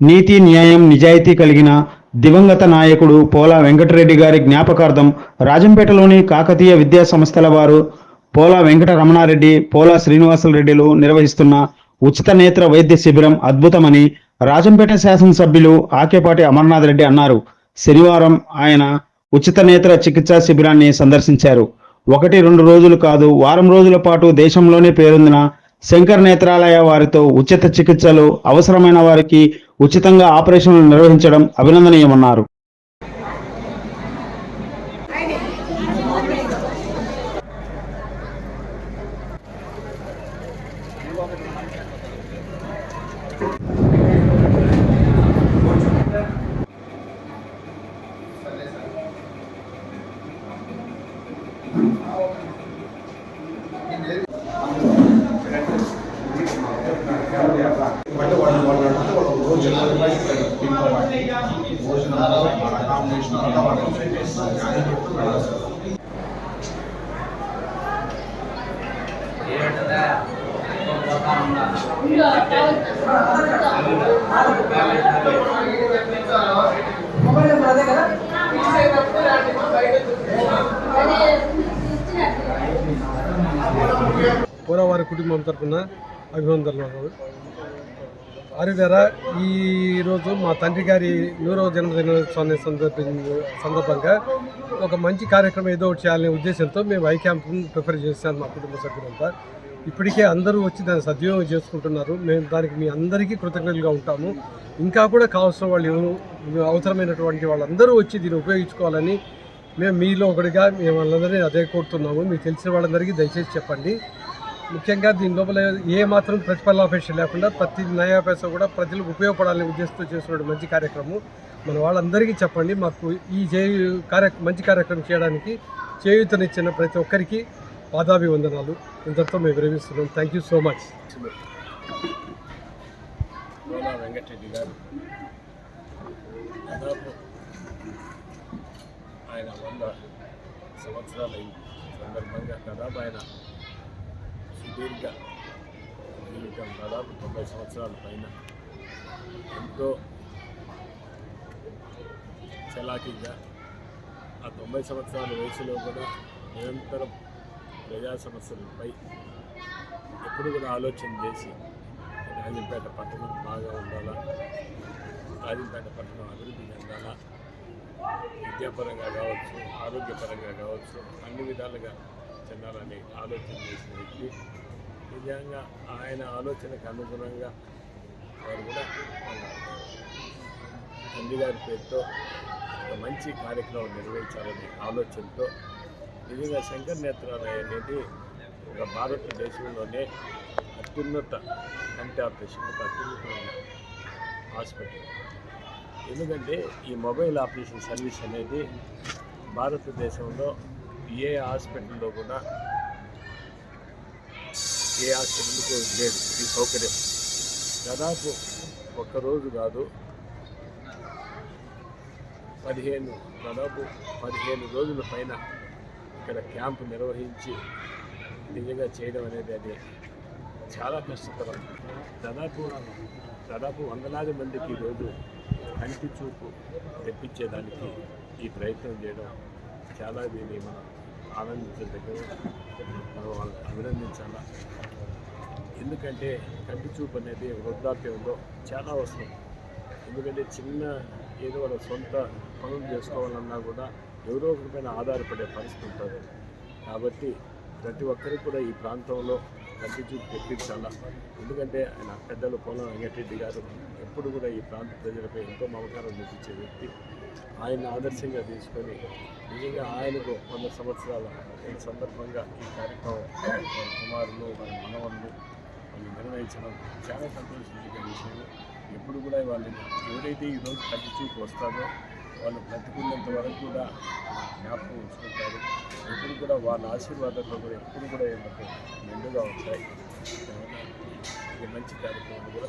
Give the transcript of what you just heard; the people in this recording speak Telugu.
నీతి న్యాయం నిజాయితీ కలిగిన దివంగత నాయకుడు పోలా వెంకటరెడ్డి గారి జ్ఞాపకార్థం రాజంపేటలోని కాకతీయ విద్యా సంస్థల వారు పోలా వెంకట రమణారెడ్డి పోలా శ్రీనివాసరెడ్డిలు నిర్వహిస్తున్న ఉచిత నేత్ర వైద్య శిబిరం అద్భుతమని రాజంపేట శాసనసభ్యులు ఆకేపాటి అమర్నాథ్ రెడ్డి అన్నారు. శనివారం ఆయన ఉచిత నేత్ర చికిత్సా శిబిరాన్ని సందర్శించారు. ఒకటి రెండు రోజులు కాదు వారం రోజుల పాటు దేశంలోనే పేరొందిన శంకర్ నేత్రాలయ వారితో ఉచిత చికిత్సలు అవసరమైన వారికి ఉచితంగా ఆపరేషన్లు నిర్వహించడం అభినందనీయమన్నారు. పూరవారి కుటుంబం తరఫున అభినందనలు. అరుదర ఈరోజు మా తండ్రి గారి నూరవ జన్మదినోత్సవాన్ని సందర్భించ సందర్భంగా ఒక మంచి కార్యక్రమం ఏదో ఒకటి చేయాలనే ఉద్దేశంతో మేము ఐ క్యాంప్ను ప్రిఫర్ చేశాను మా కుటుంబ సభ్యులంతా. ఇప్పటికే అందరూ వచ్చి దాన్ని సద్వినియోగం చేసుకుంటున్నారు. మేము దానికి మీ అందరికీ కృతజ్ఞతలుగా ఉంటాము. ఇంకా కూడా కావాల్సిన వాళ్ళు అవసరమైనటువంటి వాళ్ళందరూ వచ్చి దీన్ని ఉపయోగించుకోవాలని మేము మీలో ఒకటిగా మేము వాళ్ళందరినీ అదే కోరుతున్నాము. మీకు తెలిసిన వాళ్ళందరికీ దయచేసి చెప్పండి. ముఖ్యంగా దీని లోపల ఏ మాత్రం ప్రతిఫలాపేక్ష లేకుండా ప్రతి న్యాయాపేక్ష కూడా ప్రజలకు ఉపయోగపడాలనే ఉద్దేశంతో చేస్తున్న మంచి కార్యక్రమం. మన వాళ్ళందరికీ చెప్పండి మాకు ఈ చేయు కార్య మంచి కార్యక్రమం చేయడానికి చేయూతనిచ్చిన ప్రతి ఒక్కరికి పాదాభివందనాలు. ఇంతటితో మేము విరమిస్తున్నాం. Thank you so much Venkatareddy గారు. దాదాపు ఆయన వంద సంవత్సరాల సందర్భంగా దాదాపు ఆయన సుదీర్ఘ జీవితం దాదాపు తొంభై సంవత్సరాల పైన ఎంతో చలాకీగా ఆ తొంభై సంవత్సరాల వయసులో కూడా నిరంతరం ప్రజా సమస్యలపై ఎప్పుడు కూడా ఆలోచన చేసి రాజంపేట పట్టణం బాగా ఉండాలా రాజంపేట పట్టణం అభివృద్ధి చెందాలా విద్యాపరంగా కావచ్చు ఆరోగ్యపరంగా కావచ్చు అన్ని విధాలుగా చెందాలని ఆలోచన చేసిన వ్యక్తి నిజంగా ఆయన ఆలోచనకు అనుగుణంగా వారు కూడా వాళ్ళ తండ్రి గారి పేరుతో ఒక మంచి కార్యక్రమం నిర్వహించాలనే ఆలోచనతో నిజంగా శంకర్ నేత్రాలయ అనేది ఒక భారతదేశంలోనే అత్యున్నత కంటి ఆపరేషన్ ఒక అత్యున్నతమైన హాస్పిటల్. ఎందుకంటే ఈ మొబైల్ ఆపరేషన్ సర్వీస్ అనేది భారతదేశంలో ఏ హాస్పిటల్లో కూడా ఏ హాస్పిటల్కు లేదు ఈ సౌకర్యం. దాదాపు ఒక్కరోజు కాదు పదిహేను దాదాపు పదిహేను రోజుల పైన ఇక్కడ క్యాంపు నిర్వహించి నిజంగా చేయడం అనేది అది చాలా కష్టతరం. దాదాపు దాదాపు వందలాది మందికి ఈరోజు కంటి చూపు తెప్పించేదానికి ఈ ప్రయత్నం చేయడం చాలా దీన్ని మనం ఆనందించదగ్గర మనం వాళ్ళని అభినందించాలా? ఎందుకంటే కంటి చూపు అనేది వృద్ధాప్యంలో చాలా అవసరం. ఎందుకంటే చిన్న ఏదో వాళ్ళ సొంత పనులు చేసుకోవాలన్నా కూడా ఎవరో ఒకరిపైన ఆధారపడే పరిస్థితి ఉంటుంది. కాబట్టి ప్రతి ఒక్కరికి కూడా ఈ ప్రాంతంలో కంటి తెప్పించాలా? ఎందుకంటే ఆయన పెద్దలు పోలం వెంకటరెడ్డి గారు ఎప్పుడు కూడా ఈ ప్రాంత ప్రజలపై ఎంతో మమకారం చూపించే వ్యక్తి. ఆయన ఆదర్శంగా తీసుకొని నిజంగా ఆయనకు వంద సంవత్సరాల ఈ సందర్భంగా ఈ కార్యక్రమం వారి కుమారులు వారి మనవళ్ళు వాళ్ళు నిర్వహించడం చాలా సంతోషించే విషయం ఎప్పుడు కూడా వాళ్ళని ఎవరైతే ఈరోజు కంటి చూపు వస్తారో వాళ్ళు బ్రతికున్నంత వరకు కూడా జ్ఞాపకం ఉంచుకుంటారు. కూడా వాళ్ళ ఆశీర్వాదంలో కూడా ఎప్పుడు కూడా ఏమంటే మెండుగా ఉంటాయి. మంచి కార్యక్రమం కూడా